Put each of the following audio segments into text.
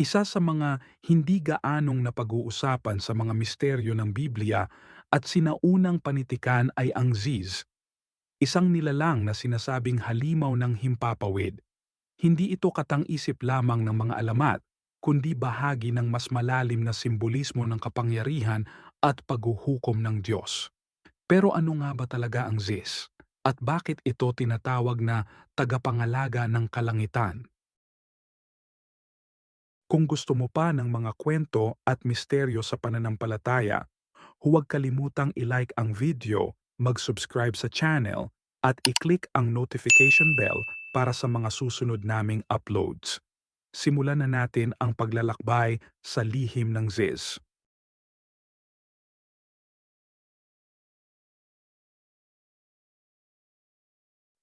Isa sa mga hindi gaanong napag-uusapan sa mga misteryo ng Biblia at sinaunang panitikan ay ang Ziz, isang nilalang na sinasabing halimaw ng himpapawid. Hindi ito katang-isip lamang ng mga alamat, kundi bahagi ng mas malalim na simbolismo ng kapangyarihan at paghuhukom ng Diyos. Pero ano nga ba talaga ang Ziz? At bakit ito tinatawag na tagapangalaga ng kalangitan? Kung gusto mo pa ng mga kwento at misteryo sa pananampalataya, huwag kalimutang i-like ang video, mag-subscribe sa channel, at i-click ang notification bell para sa mga susunod naming uploads. Simulan na natin ang paglalakbay sa lihim ng Ziz.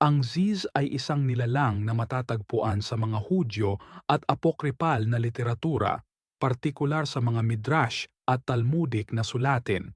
Ang Ziz ay isang nilalang na matatagpuan sa mga Hudyo at apokripal na literatura, partikular sa mga Midrash at Talmudic na sulatin.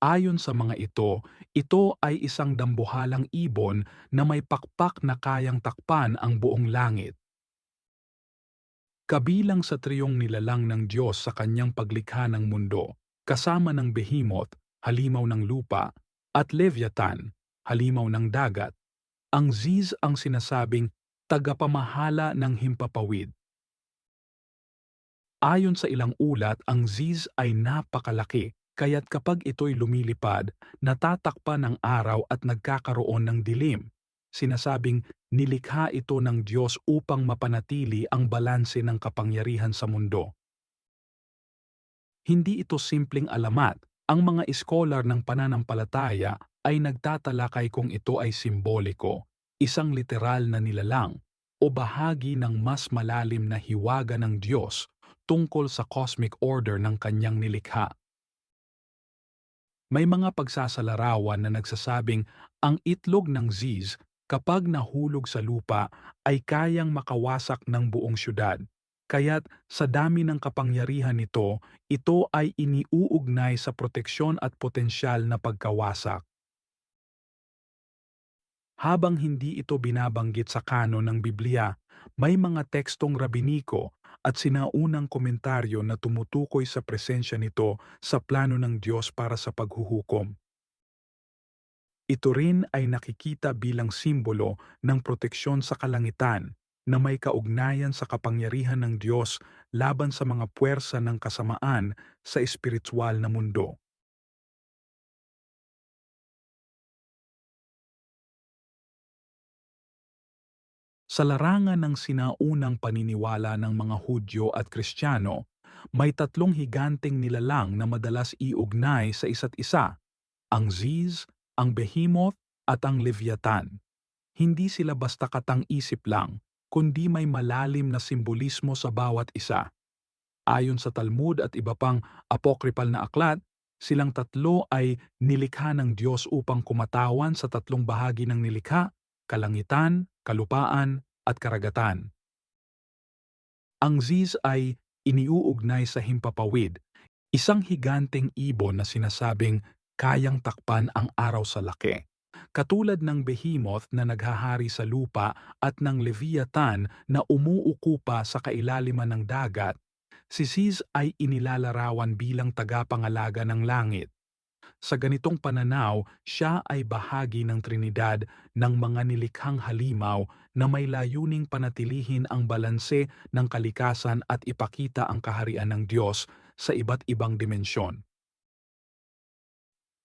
Ayon sa mga ito, ito ay isang dambuhalang ibon na may pakpak na kayang takpan ang buong langit. Kabilang sa triyong nilalang ng Diyos sa kanyang paglikha ng mundo, kasama ng Behemoth, halimaw ng lupa, at Leviathan, halimaw ng dagat, ang Ziz ang sinasabing tagapamahala ng himpapawid. Ayon sa ilang ulat, ang Ziz ay napakalaki kaya't kapag ito'y lumilipad, natatakpan ng araw at nagkakaroon ng dilim. Sinasabing nilikha ito ng Diyos upang mapanatili ang balanse ng kapangyarihan sa mundo. Hindi ito simpleng alamat. Ang mga iskolar ng pananampalataya ay nagtatalakay kung ito ay simboliko, isang literal na nilalang, o bahagi ng mas malalim na hiwaga ng Diyos tungkol sa cosmic order ng kanyang nilikha. May mga pagsasalarawan na nagsasabing ang itlog ng Ziz kapag nahulog sa lupa ay kayang makawasak ng buong syudad. Kaya't sa dami ng kapangyarihan nito, ito ay iniuugnay sa proteksyon at potensyal na pagkawasak. Habang hindi ito binabanggit sa kanon ng Biblia, may mga tekstong rabiniko at sinaunang komentaryo na tumutukoy sa presensya nito sa plano ng Diyos para sa paghuhukom. Ito rin ay nakikita bilang simbolo ng proteksyon sa kalangitan na may kaugnayan sa kapangyarihan ng Diyos laban sa mga puwersa ng kasamaan sa espiritual na mundo. Sa larangan ng sinaunang paniniwala ng mga Hudyo at Kristiyano, may tatlong higanteng nilalang na madalas iugnay sa isa't isa, ang Ziz, ang Behemoth at ang Leviathan. Hindi sila basta katang-isip lang, kundi may malalim na simbolismo sa bawat isa. Ayon sa Talmud at iba pang apokripal na aklat, silang tatlo ay nilikha ng Diyos upang kumatawan sa tatlong bahagi ng nilikha, kalangitan, kalupaan, at karagatan. Ang Ziz ay iniuugnay sa himpapawid, isang higanteng ibon na sinasabing kayang takpan ang araw sa laki. Katulad ng behemoth na naghahari sa lupa at ng leviathan na umuukupa sa kailaliman ng dagat, si Ziz ay inilalarawan bilang tagapangalaga ng langit. Sa ganitong pananaw, siya ay bahagi ng Trinidad ng mga nilikhang halimaw na may layuning panatilihin ang balanse ng kalikasan at ipakita ang kaharian ng Diyos sa iba't ibang dimensyon.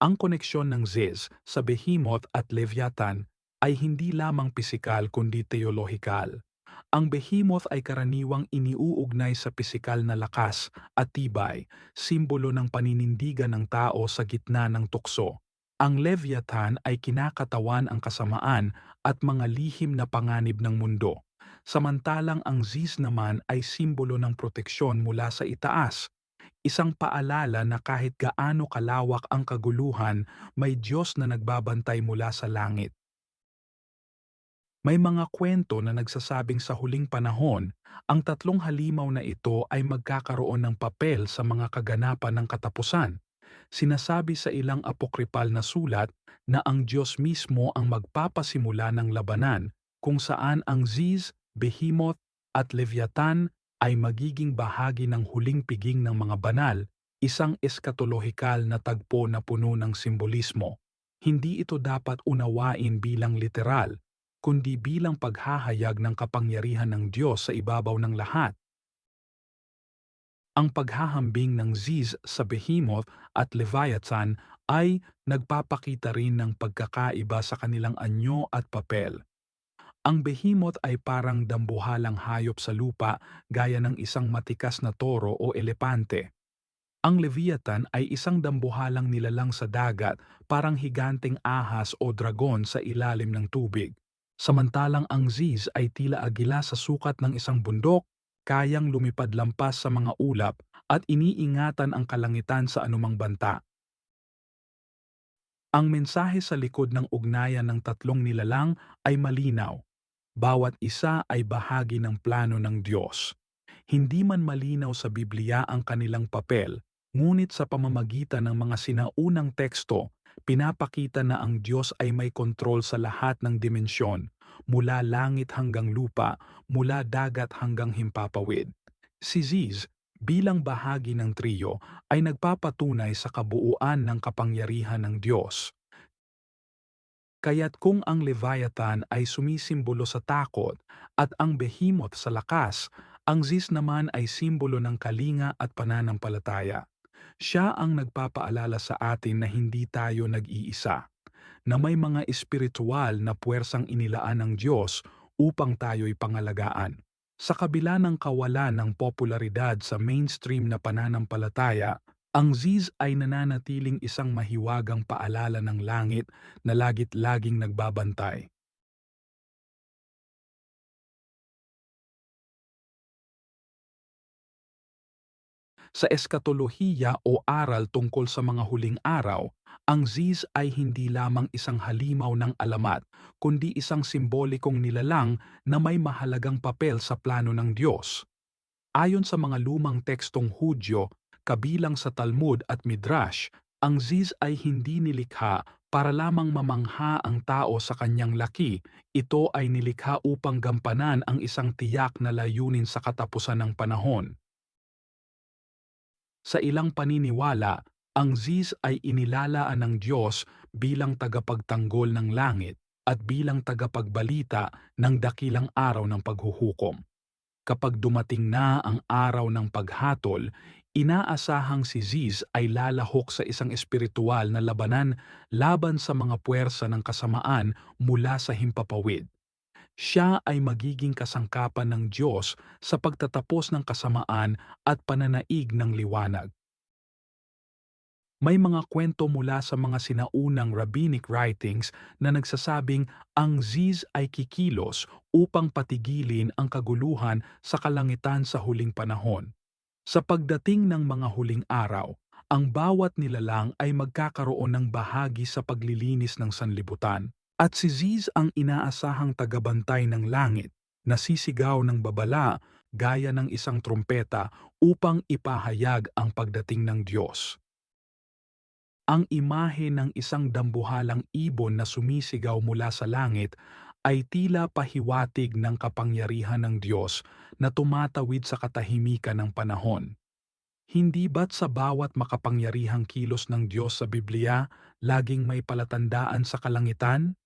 Ang koneksyon ng Ziz sa Behemoth at Leviathan ay hindi lamang pisikal kundi teolohikal. Ang behemoth ay karaniwang iniuugnay sa pisikal na lakas at tibay, simbolo ng paninindigan ng tao sa gitna ng tukso. Ang Leviathan ay kinakatawan ang kasamaan at mga lihim na panganib ng mundo. Samantalang ang Ziz naman ay simbolo ng proteksyon mula sa itaas, isang paalala na kahit gaano kalawak ang kaguluhan, may Diyos na nagbabantay mula sa langit. May mga kwento na nagsasabing sa huling panahon, ang tatlong halimaw na ito ay magkakaroon ng papel sa mga kaganapan ng katapusan. Sinasabi sa ilang apokripal na sulat na ang Diyos mismo ang magpapasimula ng labanan kung saan ang Ziz, Behemoth at Leviathan ay magiging bahagi ng huling piging ng mga banal, isang eskatolohikal na tagpo na puno ng simbolismo. Hindi ito dapat unawain bilang literal, kundi bilang paghahayag ng kapangyarihan ng Diyos sa ibabaw ng lahat. Ang paghahambing ng Ziz sa Behemoth at Leviathan ay nagpapakita rin ng pagkakaiba sa kanilang anyo at papel. Ang behemoth ay parang dambuhalang hayop sa lupa gaya ng isang matikas na toro o elepante. Ang Leviathan ay isang dambuhalang nilalang sa dagat parang higanteng ahas o dragon sa ilalim ng tubig. Samantalang ang Ziz ay tila agila sa sukat ng isang bundok, kayang lumipad lampas sa mga ulap at iniingatan ang kalangitan sa anumang banta. Ang mensahe sa likod ng ugnayan ng tatlong nilalang ay malinaw. Bawat isa ay bahagi ng plano ng Diyos. Hindi man malinaw sa Biblia ang kanilang papel, ngunit sa pamamagitan ng mga sinaunang teksto, pinapakita na ang Diyos ay may kontrol sa lahat ng dimensyon, mula langit hanggang lupa, mula dagat hanggang himpapawid. Si Ziz, bilang bahagi ng trio, ay nagpapatunay sa kabuuan ng kapangyarihan ng Diyos. Kaya't kung ang Leviathan ay sumisimbolo sa takot at ang Behemoth sa lakas, ang Ziz naman ay simbolo ng kalinga at pananampalataya. Siya ang nagpapaalala sa atin na hindi tayo nag-iisa, na may mga espiritual na puwersang inilaan ng Diyos upang tayo'y pangalagaan. Sa kabila ng kawalan ng popularidad sa mainstream na pananampalataya, ang Ziz ay nananatiling isang mahiwagang paalala ng langit na lagit laging nagbabantay. Sa eskatolohiya o aral tungkol sa mga huling araw, ang Ziz ay hindi lamang isang halimaw ng alamat, kundi isang simbolikong nilalang na may mahalagang papel sa plano ng Diyos. Ayon sa mga lumang tekstong Hudyo, kabilang sa Talmud at Midrash, ang Ziz ay hindi nilikha para lamang mamangha ang tao sa kanyang laki, ito ay nilikha upang gampanan ang isang tiyak na layunin sa katapusan ng panahon. Sa ilang paniniwala, ang Ziz ay inilalaan ng Diyos bilang tagapagtanggol ng langit at bilang tagapagbalita ng dakilang araw ng paghuhukom. Kapag dumating na ang araw ng paghatol, Inaasahang si Ziz ay lalahok sa isang espiritual na labanan laban sa mga puwersa ng kasamaan mula sa himpapawid. Siya ay magiging kasangkapan ng Diyos sa pagtatapos ng kasamaan at pananaig ng liwanag. May mga kwento mula sa mga sinaunang rabbinic writings na nagsasabing ang Ziz ay kikilos upang patigilin ang kaguluhan sa kalangitan sa huling panahon. Sa pagdating ng mga huling araw, ang bawat nilalang ay magkakaroon ng bahagi sa paglilinis ng sanlibutan. At si Ziz ang inaasahang tagabantay ng langit na sisigaw ng babala gaya ng isang trumpeta upang ipahayag ang pagdating ng Diyos. Ang imahe ng isang dambuhalang ibon na sumisigaw mula sa langit ay tila pahiwatig ng kapangyarihan ng Diyos na tumatawid sa katahimikan ng panahon. Hindi ba't sa bawat makapangyarihang kilos ng Diyos sa Biblia, laging may palatandaan sa kalangitan?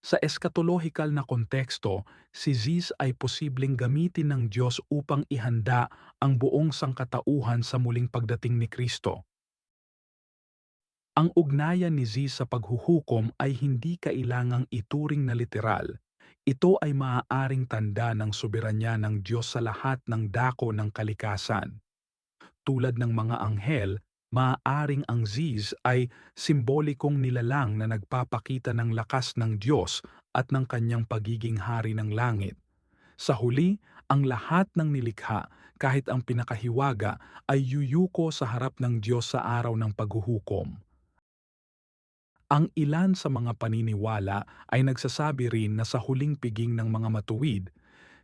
Sa eskatolohikal na konteksto, si Ziz ay posibleng gamitin ng Diyos upang ihanda ang buong sangkatauhan sa muling pagdating ni Kristo. Ang ugnayan ni Z sa paghuhukom ay hindi kailangang ituring na literal. Ito ay maaaring tanda ng soberanya ng Diyos sa lahat ng dako ng kalikasan. Tulad ng mga anghel, maaaring ang Ziz ay simbolikong nilalang na nagpapakita ng lakas ng Diyos at ng kanyang pagiging hari ng langit. Sa huli, ang lahat ng nilikha, kahit ang pinakahiwaga, ay yuyuko sa harap ng Diyos sa araw ng paghuhukom. Ang ilan sa mga paniniwala ay nagsasabi rin na sa huling piging ng mga matuwid,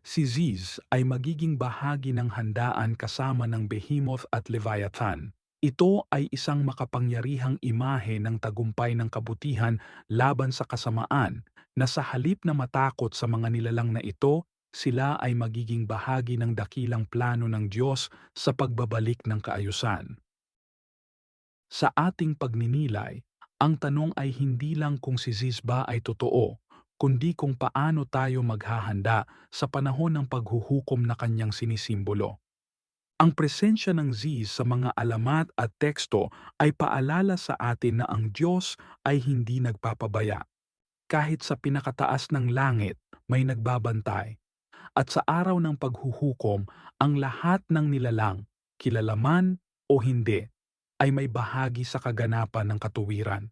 si Ziz ay magiging bahagi ng handaan kasama ng Behemoth at Leviathan. Ito ay isang makapangyarihang imahe ng tagumpay ng kabutihan laban sa kasamaan na sa halip na matakot sa mga nilalang na ito, sila ay magiging bahagi ng dakilang plano ng Diyos sa pagbabalik ng kaayusan. Sa ating pagninilay, ang tanong ay hindi lang kung si Zizba ay totoo, kundi kung paano tayo maghahanda sa panahon ng paghuhukom na kanyang sinisimbolo. Ang presensya ng Ziz sa mga alamat at teksto ay paalala sa atin na ang Diyos ay hindi nagpapabaya. Kahit sa pinakataas ng langit, may nagbabantay. At sa araw ng paghuhukom, ang lahat ng nilalang, kilalaman o hindi, ay may bahagi sa kaganapan ng katuwiran.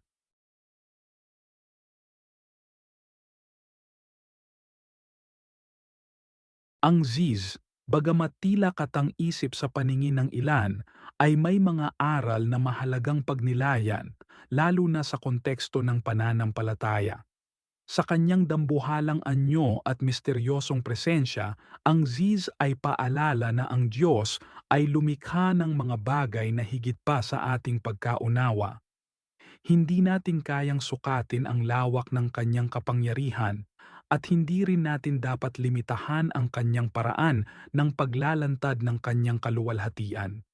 Ang Ziz, bagamat tila katang-isip sa paningin ng ilan, ay may mga aral na mahalagang pagnilayan, lalo na sa konteksto ng pananampalataya. Sa kanyang dambuhalang anyo at misteryosong presensya, ang Ziz ay paalala na ang Diyos ay lumikha ng mga bagay na higit pa sa ating pagkaunawa. Hindi natin kayang sukatin ang lawak ng kanyang kapangyarihan at hindi rin natin dapat limitahan ang kanyang paraan ng paglalantad ng kanyang kaluwalhatian.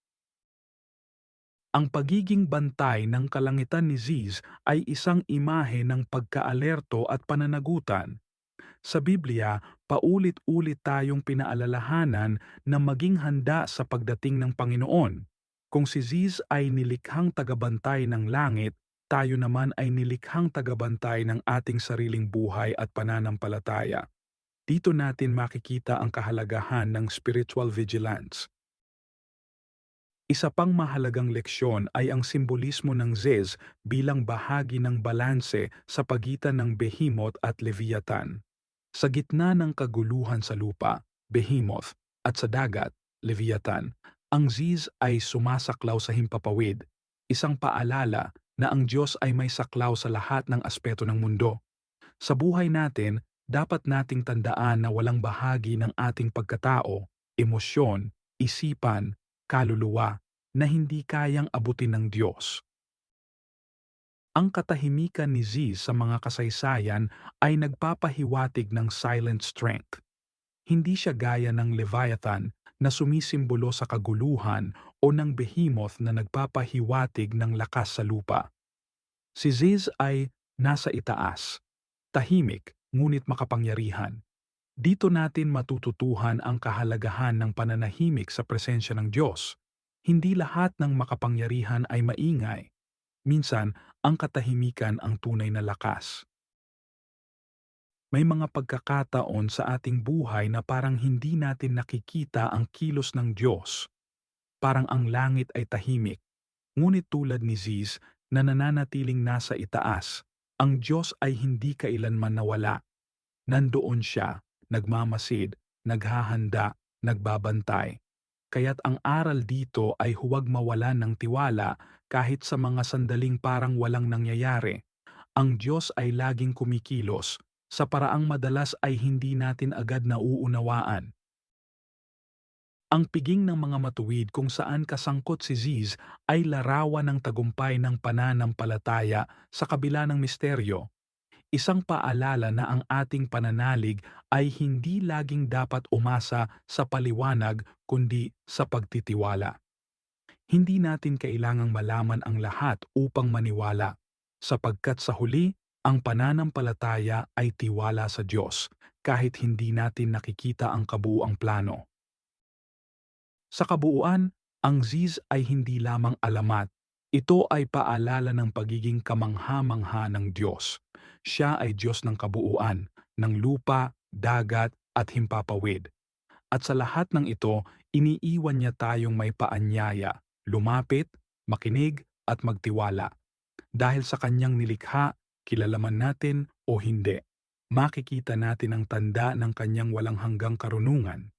Ang pagiging bantay ng kalangitan ni Ziz ay isang imahe ng pagkaalerto at pananagutan. Sa Biblia, paulit-ulit tayong pinaalalahanan na maging handa sa pagdating ng Panginoon. Kung si Ziz ay nilikhang tagabantay ng langit, tayo naman ay nilikhang tagabantay ng ating sariling buhay at pananampalataya. Dito natin makikita ang kahalagahan ng spiritual vigilance. Isa pang mahalagang leksyon ay ang simbolismo ng Zez bilang bahagi ng balanse sa pagitan ng Behemoth at Leviathan. Sa gitna ng kaguluhan sa lupa, Behemoth, at sa dagat, Leviathan, ang Ziz ay sumasaklaw sa himpapawid, isang paalala na ang Diyos ay may saklaw sa lahat ng aspeto ng mundo. Sa buhay natin, dapat nating tandaan na walang bahagi ng ating pagkatao, emosyon, isipan, kaluluwa na hindi kayang abutin ng Diyos. Ang katahimikan ni Z sa mga kasaysayan ay nagpapahiwatig ng silent strength. Hindi siya gaya ng Leviathan na sumisimbolo sa kaguluhan o ng behemoth na nagpapahiwatig ng lakas sa lupa. Si Ziz ay nasa itaas, tahimik ngunit makapangyarihan. Dito natin matututuhan ang kahalagahan ng pananahimik sa presensya ng Diyos. Hindi lahat ng makapangyarihan ay maingay. Minsan, ang katahimikan ang tunay na lakas. May mga pagkakataon sa ating buhay na parang hindi natin nakikita ang kilos ng Diyos. Parang ang langit ay tahimik. Ngunit tulad ni Ziz na nananatiling nasa itaas, ang Diyos ay hindi kailanman nawala. Nandoon siya nagmamasid, naghahanda, nagbabantay. Kaya't ang aral dito ay huwag mawalan ng tiwala kahit sa mga sandaling parang walang nangyayari. Ang Diyos ay laging kumikilos, sa paraang madalas ay hindi natin agad nauunawaan. Ang piging ng mga matuwid kung saan kasangkot si Ziz ay larawan ng tagumpay ng pananampalataya sa kabila ng misteryo isang paalala na ang ating pananalig ay hindi laging dapat umasa sa paliwanag kundi sa pagtitiwala. Hindi natin kailangang malaman ang lahat upang maniwala, sapagkat sa huli, ang pananampalataya ay tiwala sa Diyos kahit hindi natin nakikita ang kabuuang plano. Sa kabuuan, ang Ziz ay hindi lamang alamat, ito ay paalala ng pagiging kamangha-mangha ng Diyos siya ay Diyos ng kabuuan, ng lupa, dagat at himpapawid. At sa lahat ng ito, iniiwan niya tayong may paanyaya, lumapit, makinig at magtiwala. Dahil sa kanyang nilikha, kilalaman natin o hindi, makikita natin ang tanda ng kanyang walang hanggang karunungan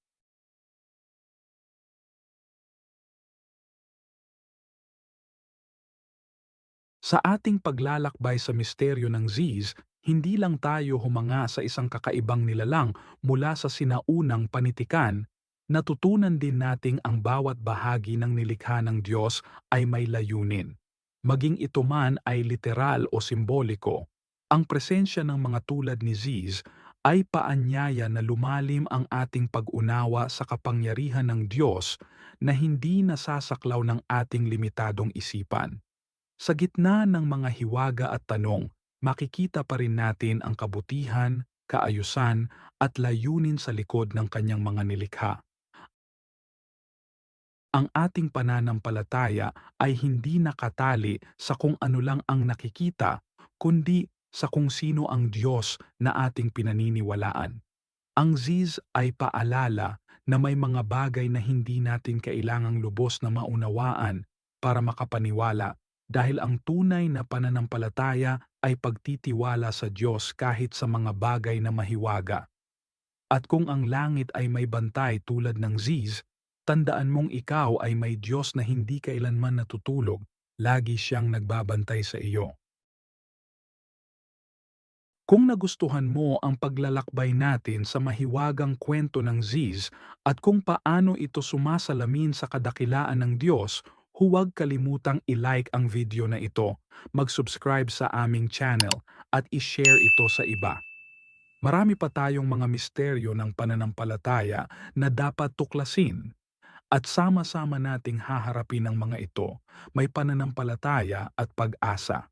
Sa ating paglalakbay sa misteryo ng Ziz, hindi lang tayo humanga sa isang kakaibang nilalang mula sa sinaunang panitikan, natutunan din nating ang bawat bahagi ng nilikha ng Diyos ay may layunin. Maging ito man ay literal o simboliko, ang presensya ng mga tulad ni Ziz ay paanyaya na lumalim ang ating pag-unawa sa kapangyarihan ng Diyos na hindi nasasaklaw ng ating limitadong isipan. Sa gitna ng mga hiwaga at tanong, makikita pa rin natin ang kabutihan, kaayusan at layunin sa likod ng kanyang mga nilikha. Ang ating pananampalataya ay hindi nakatali sa kung ano lang ang nakikita, kundi sa kung sino ang Diyos na ating pinaniniwalaan. Ang Ziz ay paalala na may mga bagay na hindi natin kailangang lubos na maunawaan para makapaniwala dahil ang tunay na pananampalataya ay pagtitiwala sa Diyos kahit sa mga bagay na mahiwaga. At kung ang langit ay may bantay tulad ng Ziz, tandaan mong ikaw ay may Diyos na hindi kailanman natutulog, lagi siyang nagbabantay sa iyo. Kung nagustuhan mo ang paglalakbay natin sa mahiwagang kwento ng Ziz at kung paano ito sumasalamin sa kadakilaan ng Diyos, huwag kalimutang i-like ang video na ito, mag-subscribe sa aming channel at i-share ito sa iba. Marami pa tayong mga misteryo ng pananampalataya na dapat tuklasin at sama-sama nating haharapin ang mga ito, may pananampalataya at pag-asa.